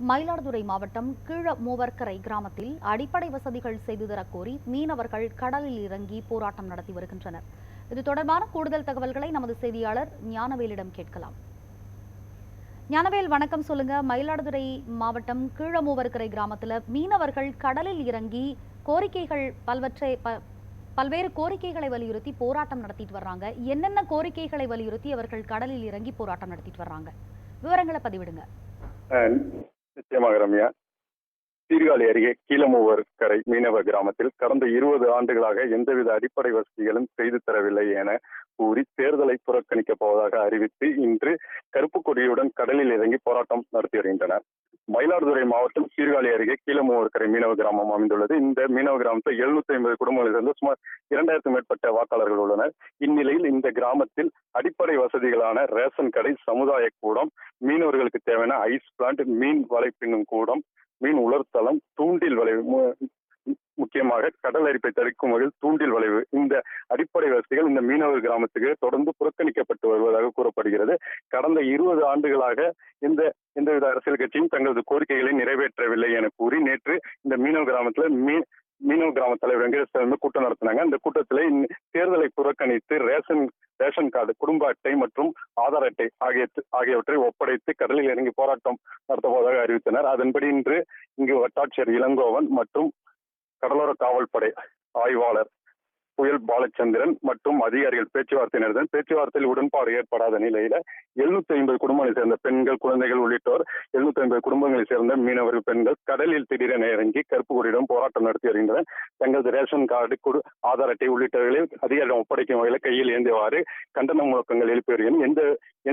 மயிலாடுதுறை மாவட்டம் கீழ மூவர்கரை கிராமத்தில் அடிப்படை வசதிகள் செய்து தரக் கோரி மீனவர்கள் கடலில் இறங்கி போராட்டம் நடத்தி வருகின்றனர். இது தொடர்பான கூடுதல் தகவல்களை நமது செய்தியாளர் ஞானவேலிடம் கேட்கலாம். ஞானவேல் வணக்கம். சொல்லுங்க. மயிலாடுதுறை மாவட்டம் கீழ மூவர்கரை கிராமத்துல மீனவர்கள் கடலில் இறங்கி கோரிக்கைகள் பல்வற்றை ப- பல்வேறு கோரிக்கைகளை வலியுறுத்தி போராட்டம் நடத்திட்டு வர்றாங்க. என்னென்ன கோரிக்கைகளை வலியுறுத்தி அவர்கள் கடலில் இறங்கி போராட்டம் நடத்திட்டு வர்றாங்க? விவரங்களை பதிவிடுங்க. நிச்சயமாக ரம்யா சீர்காழி அருகே கீழமூவர் கரை மீனவ கிராமத்தில் கடந்த இருபது ஆண்டுகளாக எந்தவித அடிப்படை வசதிகளும் செய்து தரவில்லை என கூறி தேர்தலை புறக்கணிக்கப் போவதாக அறிவித்து இன்று கருப்பு கொடியுடன் கடலில் இறங்கி போராட்டம் நடத்தி வருகின்றனர். மயிலாடுதுறை மாவட்டம் சீர்காழி அருகே கீழமூவர் கரை மீனவ கிராமம் அமைந்துள்ளது. இந்த மீனவ கிராமத்தில் எழுநூத்தி ஐம்பது குடும்பங்களிலிருந்து சுமார் இரண்டாயிரத்துக்கும் மேற்பட்ட வாக்காளர்கள் உள்ளனர். இந்நிலையில் இந்த கிராமத்தில் அடிப்படை வசதிகளான ரேஷன் கடை சமுதாய கூடம் மீனவர்களுக்கு தேவையான ஐஸ் பிளான்ட் மீன் வலைப்பின்னும் கூடம் மீன் உலர்த்தளம் தூண்டில் வலை முக்கியமாக கடல் அரிப்பை தடுக்கும் வகையில் தூண்டில் வளைவு இந்த அடிப்படை வசதிகள் இந்த மீனவர் கிராமத்துக்கு தொடர்ந்து புறக்கணிக்கப்பட்டு வருவதாக கூறப்படுகிறது. கடந்த இருபது ஆண்டுகளாக இந்த எந்தவித அரசியல் கட்சியும் தங்களது கோரிக்கைகளை நிறைவேற்றவில்லை என கூறி நேற்று இந்த மீனவ கிராமத்துல மீ மீனவ கிராம தலைவர் வெங்கடேஷ் வந்து கூட்டம் நடத்தினாங்க. அந்த கூட்டத்தில் தேர்தலை புறக்கணித்து ரேஷன் ரேஷன் கார்டு குடும்ப அட்டை மற்றும் ஆதார் அட்டை ஆகிய ஆகியவற்றை ஒப்படைத்து கடலில் இறங்கி போராட்டம் நடத்தப்போவதாக அறிவித்தனர். அதன்படி இன்று இங்கு வட்டாட்சியர் இளங்கோவன் மற்றும் கடலோர காவல்படை ஆய்வாளர் புயல் பாலச்சந்திரன் மற்றும் அதிகாரிகள் பேச்சுவார்த்தை நடந்தனர் பேச்சுவார்த்தையில் உடன்பாடு ஏற்படாத நிலையில எழுநூத்தி ஐம்பது குடும்பங்களை சேர்ந்த பெண்கள் குழந்தைகள் உள்ளிட்டோர் எழுநூத்தி ஐம்பது குடும்பங்களை சேர்ந்த மீனவர்கள் பெண்கள் கடலில் திடீரென இறங்கி கருப்பு கொடியிடம் போராட்டம் நடத்தி வருகின்றனர். தங்களது ரேஷன் கார்டு குடு ஆதார் அட்டை உள்ளிட்டவர்களை அதிகாரிடம் ஒப்படைக்கும் வகையில் கையில் ஏந்தியவாறு கண்டன முழக்கங்கள் எழுப்பி வருகின்றன. எந்த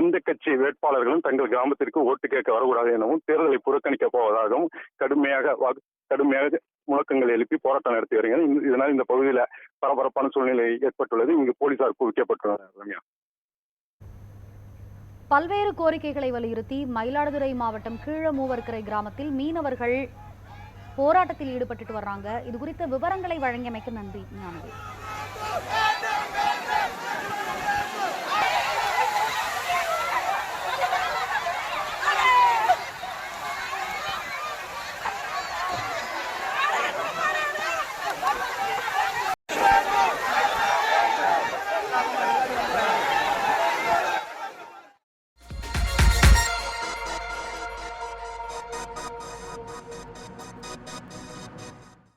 எந்த கட்சி வேட்பாளர்களும் தங்கள் கிராமத்திற்கு ஓட்டு கேட்க வரக்கூடாது எனவும் தேர்தலை புறக்கணிக்கப் போவதாகவும் கடுமையாக கடுமையாக முழக்கங்கள் எழுப்பி போராட்டம் நடத்தி வருகிறார் இந்த- இதனால் இந்த பகுதியில் பரபரப்பான சூழ்நிலை ஏற்பட்டுள்ளது. இங்கு போலீசார் குவிக்கப்பட்டுள்ளனர் ரம்யா. பல்வேறு கோரிக்கைகளை வலியுறுத்தி மயிலாடுதுறை மாவட்டம் கீழமூவர்கரை கிராமத்தில் மீனவர்கள் போராட்டத்தில் ஈடுபட்டுட்டு வர்றாங்க. இது குறித்த விவரங்களை வழங்கியமைக்கு நன்றி